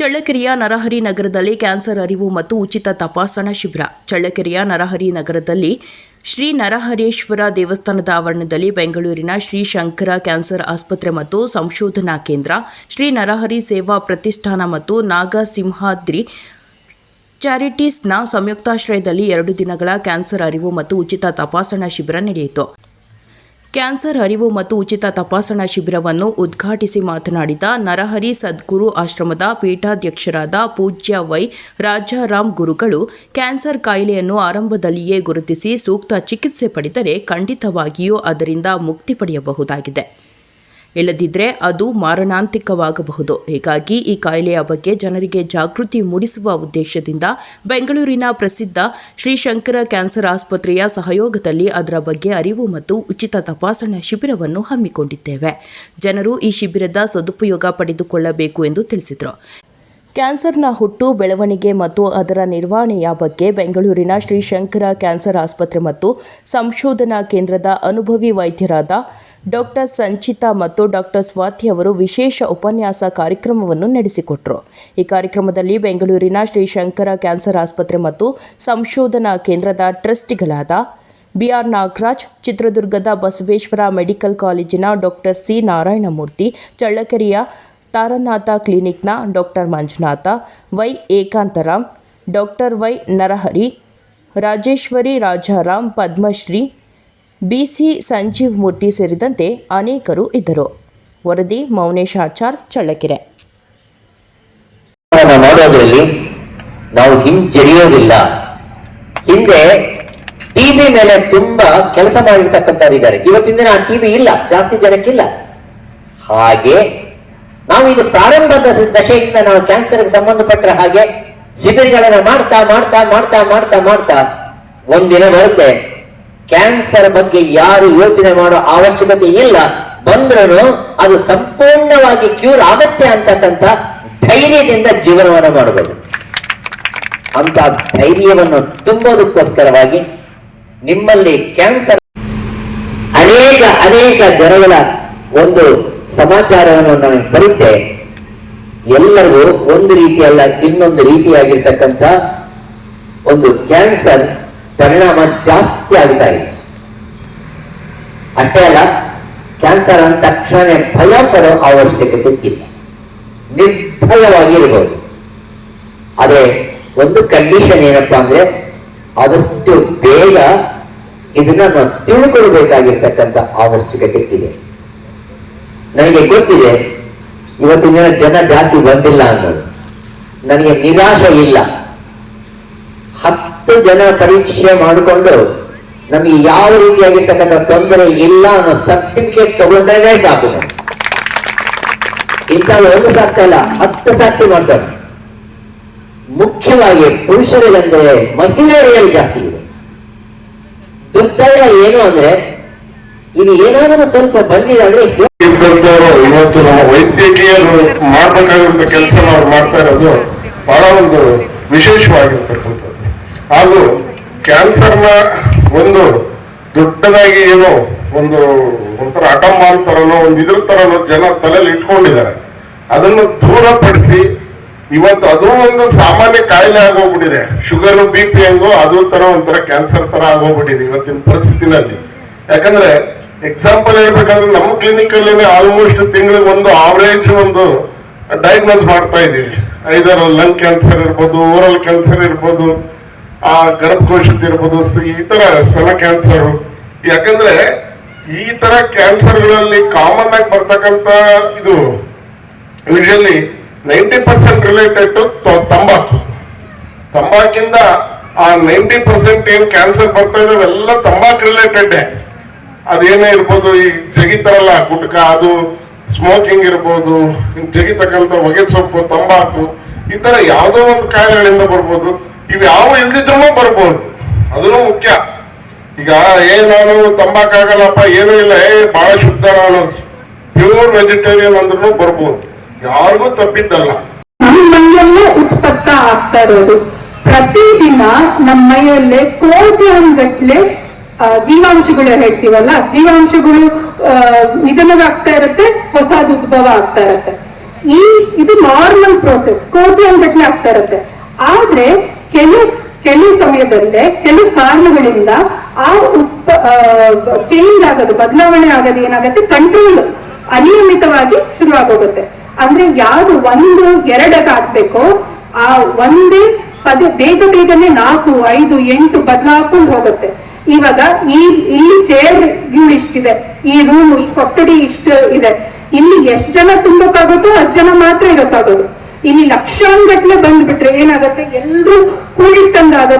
ಚಳ್ಳಕೆರೆಯ ನರಹರಿ ನಗರದಲ್ಲಿ ಕ್ಯಾನ್ಸರ್ ಅರಿವು ಮತ್ತು ಉಚಿತ ತಪಾಸಣಾ ಶಿಬಿರ. ಚಳ್ಳಕೆರೆಯ ನರಹರಿ ನಗರದಲ್ಲಿ ಶ್ರೀ ನರಹರೇಶ್ವರ ದೇವಸ್ಥಾನದ ಆವರಣದಲ್ಲಿ ಬೆಂಗಳೂರಿನ ಶ್ರೀ ಶಂಕರ ಕ್ಯಾನ್ಸರ್ ಆಸ್ಪತ್ರೆ ಮತ್ತು ಸಂಶೋಧನಾ ಕೇಂದ್ರ, ಶ್ರೀ ನರಹರಿ ಸೇವಾ ಪ್ರತಿಷ್ಠಾನ ಮತ್ತು ನಾಗಸಿಂಹಾದ್ರಿ ಚಾರಿಟೀಸ್ನ ಸಂಯುಕ್ತಾಶ್ರಯದಲ್ಲಿ ಎರಡು ದಿನಗಳ ಕ್ಯಾನ್ಸರ್ ಅರಿವು ಮತ್ತು ಉಚಿತ ತಪಾಸಣಾ ಶಿಬಿರ ನಡೆಯಿತು. ಕ್ಯಾನ್ಸರ್ ಅರಿವು ಮತ್ತು ಉಚಿತ ತಪಾಸಣಾ ಶಿಬಿರವನ್ನು ಉದ್ಘಾಟಿಸಿ ಮಾತನಾಡಿದ ನರಹರಿ ಸದ್ಗುರು ಆಶ್ರಮದ ಪೀಠಾಧ್ಯಕ್ಷರಾದ ಪೂಜ್ಯ ವೈ ರಾಜಾರಾಮ್ ಗುರುಗಳು, ಕ್ಯಾನ್ಸರ್ ಕಾಯಿಲೆಯನ್ನು ಆರಂಭದಲ್ಲಿಯೇ ಗುರುತಿಸಿ ಸೂಕ್ತ ಚಿಕಿತ್ಸೆ ಪಡೆದರೆ ಖಂಡಿತವಾಗಿಯೂ ಅದರಿಂದ ಮುಕ್ತಿ ಪಡೆಯಬಹುದಾಗಿದೆ. ಇಲ್ಲದಿದ್ದರೆ ಅದು ಮಾರಣಾಂತಿಕವಾಗಬಹುದು. ಹೀಗಾಗಿ ಈ ಕಾಯಿಲೆಯ ಬಗ್ಗೆ ಜನರಿಗೆ ಜಾಗೃತಿ ಮೂಡಿಸುವ ಉದ್ದೇಶದಿಂದ ಬೆಂಗಳೂರಿನ ಪ್ರಸಿದ್ಧ ಶ್ರೀ ಶಂಕರ ಕ್ಯಾನ್ಸರ್ ಆಸ್ಪತ್ರೆಯ ಸಹಯೋಗದಲ್ಲಿ ಅದರ ಬಗ್ಗೆ ಅರಿವು ಮತ್ತು ಉಚಿತ ತಪಾಸಣಾ ಶಿಬಿರವನ್ನು ಹಮ್ಮಿಕೊಂಡಿದ್ದೇವೆ. ಜನರು ಈ ಶಿಬಿರದ ಸದುಪಯೋಗ ಪಡೆದುಕೊಳ್ಳಬೇಕು ಎಂದು ತಿಳಿಸಿದರು. ಕ್ಯಾನ್ಸರ್ನ ಹುಟ್ಟು, ಬೆಳವಣಿಗೆ ಮತ್ತು ಅದರ ನಿರ್ವಹಣೆಯ ಬಗ್ಗೆ ಬೆಂಗಳೂರಿನ ಶ್ರೀ ಶಂಕರ ಕ್ಯಾನ್ಸರ್ ಆಸ್ಪತ್ರೆ ಮತ್ತು ಸಂಶೋಧನಾ ಕೇಂದ್ರದ ಅನುಭವಿ ವೈದ್ಯರಾದ ಡಾಕ್ಟರ್ ಸಂಚಿತಾ ಮತ್ತು ಡಾಕ್ಟರ್ ಸ್ವಾತಿ ಅವರು ವಿಶೇಷ ಉಪನ್ಯಾಸ ಕಾರ್ಯಕ್ರಮವನ್ನು ನಡೆಸಿಕೊಟ್ಟರು ಈ ಕಾರ್ಯಕ್ರಮದಲ್ಲಿ ಬೆಂಗಳೂರಿನ ಶ್ರೀ ಶಂಕರ ಕ್ಯಾನ್ಸರ್ ಆಸ್ಪತ್ರೆ ಮತ್ತು ಸಂಶೋಧನಾ ಕೇಂದ್ರದ ಟ್ರಸ್ಟಿಗಳಾದ ಬಿಆರ್ ನಾಗರಾಜ್, ಚಿತ್ರದುರ್ಗದ ಬಸವೇಶ್ವರ ಮೆಡಿಕಲ್ ಕಾಲೇಜಿನ ಡಾಕ್ಟರ್ ಸಿ. ನಾರಾಯಣಮೂರ್ತಿ, ಚಳ್ಳಕೆರೆಯ Taranatha ಕ್ಲಿನಿಕ್ನ doctor Manjunatha, Y. Ekantharam, doctor Y. Narahari, Rajeshwari Rajaram, Padmashri, BC Sanjeev Murthy ಸೇರಿದಂತೆ ಅನೇಕರು ಇದ್ದರು. ವರದಿ ಮೌನೇಶ್ ಆಚಾರ್, ಚಳ್ಳಕೆರೆ. ಮಾಡೋದ್ರಲ್ಲಿ ನಾವು ಹಿಂಜರಿಯೋದಿಲ್ಲ ಹಿಂದೆ ಟಿವಿ ಮೇಲೆ ತುಂಬಾ ಕೆಲಸ ಮಾಡಿರ್ತಕ್ಕಂಥವ್ರು ಇದ್ದಾರೆ ಇವತ್ತಿನ ದಿನ ಟಿವಿ ಇಲ್ಲ. ಜಾಸ್ತಿ ಜನಕ್ಕಿಲ್ಲ. ಹಾಗೆ ನಾವು ಇದು ಪ್ರಾರಂಭದ ದಶೆಯಿಂದ ನಾವು ಕ್ಯಾನ್ಸರ್ಗೆ ಸಂಬಂಧಪಟ್ಟ ಹಾಗೆ ಶಿಬಿರಗಳನ್ನ ಮಾಡ್ತಾ ಮಾಡ್ತಾ ಮಾಡ್ತಾ ಮಾಡ್ತಾ ಮಾಡ್ತಾ ಒಂದಿನ ಬರುತ್ತೆ. ಕ್ಯಾನ್ಸರ್ ಬಗ್ಗೆ ಯಾರು ಯೋಚನೆ ಮಾಡೋ ಅವಶ್ಯಕತೆ ಇಲ್ಲ. ಬಂದ್ರೂ ಅದು ಸಂಪೂರ್ಣವಾಗಿ ಕ್ಯೂರ್ ಆಗತ್ತೆ ಅಂತಕ್ಕಂಥ ಧೈರ್ಯದಿಂದ ಜೀವನವನ್ನು ಮಾಡಬಹುದು ಅಂತ ಧೈರ್ಯವನ್ನು ತುಂಬೋದಕ್ಕೋಸ್ಕರವಾಗಿ ನಿಮ್ಮಲ್ಲಿ ಕ್ಯಾನ್ಸರ್ ಅನೇಕ ಅನೇಕ ಜನಗಳ ಒಂದು ಸಮಾಚಾರವನ್ನು ನನಗೆ ಬರುತ್ತೆ ಎಲ್ಲರಿಗೂ ಒಂದು ರೀತಿಯಲ್ಲ, ಇನ್ನೊಂದು ರೀತಿಯಾಗಿರ್ತಕ್ಕಂಥ ಒಂದು ಕ್ಯಾನ್ಸರ್ ಪರಿಣಾಮ ಜಾಸ್ತಿ ಆಗ್ತಾ ಇದೆ. ಅಷ್ಟೇ ಅಲ್ಲ, ಕ್ಯಾನ್ಸರ್ ಅಂದ ತಕ್ಷಣ ಭಯ ಪಡೋ ಅವಶ್ಯಕತೆ ಇಲ್ಲ. ನಿರ್ಭಯವಾಗಿ ಇರಬಹುದು ಆದರೆ ಒಂದು ಕಂಡೀಷನ್ ಏನಪ್ಪಾ ಅಂದ್ರೆ, ಆದಷ್ಟು ಬೇಗ ಇದನ್ನ ನಾವು ತಿಳ್ಕೊಳ್ಬೇಕಾಗಿರ್ತಕ್ಕಂಥ ಅವಶ್ಯಕತೆ ಇದೆ. ನನಗೆ ಗೊತ್ತಿದೆ, ಇವತ್ತಿನ ದಿನ ಜನ ಜಾತಿ ಬಂದಿಲ್ಲ ಅನ್ನೋದು. ನನಗೆ ನಿರಾಶೆ ಇಲ್ಲ. ಹತ್ತು ಜನ ಪರೀಕ್ಷೆ ಮಾಡಿಕೊಂಡು ನಮಗೆ ಯಾವ ರೀತಿಯಾಗಿರ್ತಕ್ಕಂಥ ತೊಂದರೆ ಇಲ್ಲ ಅನ್ನೋ ಸರ್ಟಿಫಿಕೇಟ್ ತಗೊಂಡ್ರೆ ಸಾಕು. ಇಂಥ ಒಂದು ಸಾಕ್ತಾ ಇಲ್ಲ ಹತ್ತು ಸಾಕ್ತಿ ಮಾಡ್ತಾರೆ. ಮುಖ್ಯವಾಗಿ ಪುರುಷರಿಗಂದ್ರೆ ಮಹಿಳೆಯರಲ್ಲಿ ಜಾಸ್ತಿ ಇದೆ. ದುರ್ದೈವ ಏನು ಅಂದ್ರೆ ಇದು ಏನಾದರೂ ಸ್ವಲ್ಪ ಬಂದಿದೆ ಅಂದ್ರೆ ಇದ್ದಂಥವ್ರು, ಇವತ್ತು ನಮ್ಮ ವೈದ್ಯಕೀಯ ಮಾಡಬೇಕಾಗಿರುವಂತ ಕೆಲಸ ಅವ್ರು ಮಾಡ್ತಾ ಇರೋದು ಬಹಳ ಒಂದು ವಿಶೇಷವಾಗಿರ್ತಕ್ಕಂಥದ್ದು. ಹಾಗೂ ಕ್ಯಾನ್ಸರ್ನ ಒಂದು ದೊಡ್ಡದಾಗಿ ಏನೋ ಒಂದು ಒಂಥರ ಅಂತಾರನೋ ಒಂದು ಇದ್ರ ತರನೋ ಜನ ತಲೆಯಲ್ಲಿ ಇಟ್ಕೊಂಡಿದ್ದಾರೆ. ಅದನ್ನು ದೂರಪಡಿಸಿ ಇವತ್ತು ಅದು ಒಂದು ಸಾಮಾನ್ಯ ಕಾಯಿಲೆ ಆಗೋಗ್ಬಿಟ್ಟಿದೆ. ಶುಗರ್, ಬಿ ಪಿ ಹೆಂಗೋ ಅದು ತರ ಒಂಥರ ಕ್ಯಾನ್ಸರ್ ತರ ಆಗೋಗ್ಬಿಟ್ಟಿದೆ ಇವತ್ತಿನ ಪರಿಸ್ಥಿತಿನಲ್ಲಿ. ಯಾಕಂದ್ರೆ ಎಕ್ಸಾಂಪಲ್ ಹೇಳ್ಬೇಕಂದ್ರೆ ನಮ್ಮ ಕ್ಲಿನಿಕ್ ಅಲ್ಲಿ ಆಲ್ಮೋಸ್ಟ್ ತಿಂಗಳಿಗೆ ಒಂದು ಆವರೇಜ್ ಒಂದು ಡಯಾಗ್ನೋಸ್ ಮಾಡ್ತಾ ಇದ್ದೀವಿ. ಐದಾರು ಲಂಗ್ ಕ್ಯಾನ್ಸರ್ ಇರ್ಬೋದು ಓರಲ್ ಕ್ಯಾನ್ಸರ್ ಇರ್ಬೋದು, ಆ ಗರ್ಭಕೋಶದ ಇರ್ಬೋದು ಈ ತರ ಸ್ತನ ಕ್ಯಾನ್ಸರ್ ಯಾಕಂದ್ರೆ ಈ ತರ ಕ್ಯಾನ್ಸರ್ಗಳಲ್ಲಿ ಕಾಮನ್ ಆಗಿ ಬರ್ತಕ್ಕಂತ ಇದು usually ninety percent related to ತಂಬಾಕು. ತಂಬಾಕಿಂದ ಆ ನೈಂಟಿ ಪರ್ಸೆಂಟ್ ಏನ್ ಕ್ಯಾನ್ಸರ್ ಬರ್ತಾ ಇದಾವೆ, ಎಲ್ಲ ತಂಬಾಕು ರಿಲೇಟೆಡ್ ಅದೇನೇ ಇರ್ಬೋದು, ಈ ಜಗಿತಾರಲ್ಲ ಗುಟ್ಕ ಅದು ಸ್ಮೋಕಿಂಗ್ ಇರ್ಬೋದು ಜಗಿತಕ್ಕಂಥ ಹೊಗೆ ಸೊಪ್ಪು, ತಂಬಾಕು, ಈ ತರ ಯಾವುದೋ ಒಂದು ಕಾಯಿಲೆಗಳಿಂದ ಬರ್ಬೋದು. ಇವು ಯಾವ ಇಲ್ದಿದ್ರೂ ಬರ್ಬೋದು. ಅದನ್ನು ಮುಖ್ಯ. ಈಗ, ಏ, ನಾನು ತಂಬಾಕಾಗಲ್ಲಪ್ಪ, ಏನೂ ಇಲ್ಲ, ಏ, ಬಹಳ ಶುದ್ಧ, ನಾನು ಪ್ಯೂರ್ ವೆಜಿಟೇರಿಯನ್ ಅಂದ್ರೂ ಬರ್ಬೋದು. ಯಾರಿಗೂ ತಪ್ಪಿದ್ದಲ್ಲ. ಉತ್ಪತ್ತ ಆಗ್ತಾ ಇರೋದು. ಪ್ರತಿದಿನ ನಮ್ಮ ಮೈಯಲ್ಲೇ ಕೋಟ್ಯಾಂಗಟ್ಲೆ ಜೀವಾಂಶಗಳು ಹೇಳ್ತೀವಲ್ಲ, ಜೀವಾಂಶಗಳು ನಿಧನವಾಗ್ತಾ ಇರುತ್ತೆ ಹೊಸದು ಉದ್ಭವ ಆಗ್ತಾ ಇರುತ್ತೆ. ಈ ಇದು ನಾರ್ಮಲ್ ಪ್ರೋಸೆಸ್ ಕೋಟಿ ಗಟ್ಟಲೆ ಆಗ್ತಾ ಇರುತ್ತೆ. ಆದ್ರೆ ಕೆಲವು ಕೆಲವು ಸಮಯದಲ್ಲೇ ಕೆಲವು ಕಾರಣಗಳಿಂದ ಆ ಉತ್ಪ ಚೇಂಜ್ ಆಗೋದು, ಬದಲಾವಣೆ ಆಗೋದು ಏನಾಗುತ್ತೆ? ಕಂಟ್ರೋಲ್ ಅನಿಯಮಿತವಾಗಿ ಶುರುವಾಗೋಗುತ್ತೆ. ಅಂದ್ರೆ ಯಾವ್ದು ಒಂದು ಎರಡಕ್ಕೆ ಹಾಕ್ಬೇಕೋ ಆ ಒಂದೇ ಪದೇ, ಬೇಗ ಬೇಗನೆ ನಾಲ್ಕು, ಐದು, ಎಂಟು ಬದಲಾಕೊಂಡು ಹೋಗುತ್ತೆ. ಇವಾಗ ಈ, ಇಲ್ಲಿ ಚೇರ್ ಇಷ್ಟಿದೆ. ಈ ರೂಮ್ ಈ ಕೊಠಡಿ ಇಷ್ಟು ಇದೆ. ಇಲ್ಲಿ ಎಷ್ಟ್ ಜನ ತುಂಬಕ್ಕಾಗುತ್ತೋ ಅಷ್ಟ್ ಜನ ಮಾತ್ರ ಇರಕ್ಕಾಗೋದು. ಇಲ್ಲಿ ಲಕ್ಷಾಂಗಟ್ಲೆ ಬಂದ್ಬಿಟ್ರೆ ಏನಾಗುತ್ತೆ? ಎಲ್ರು ಕೂಡಿಟ್ಟಂಗಾಗುತ್ತೆ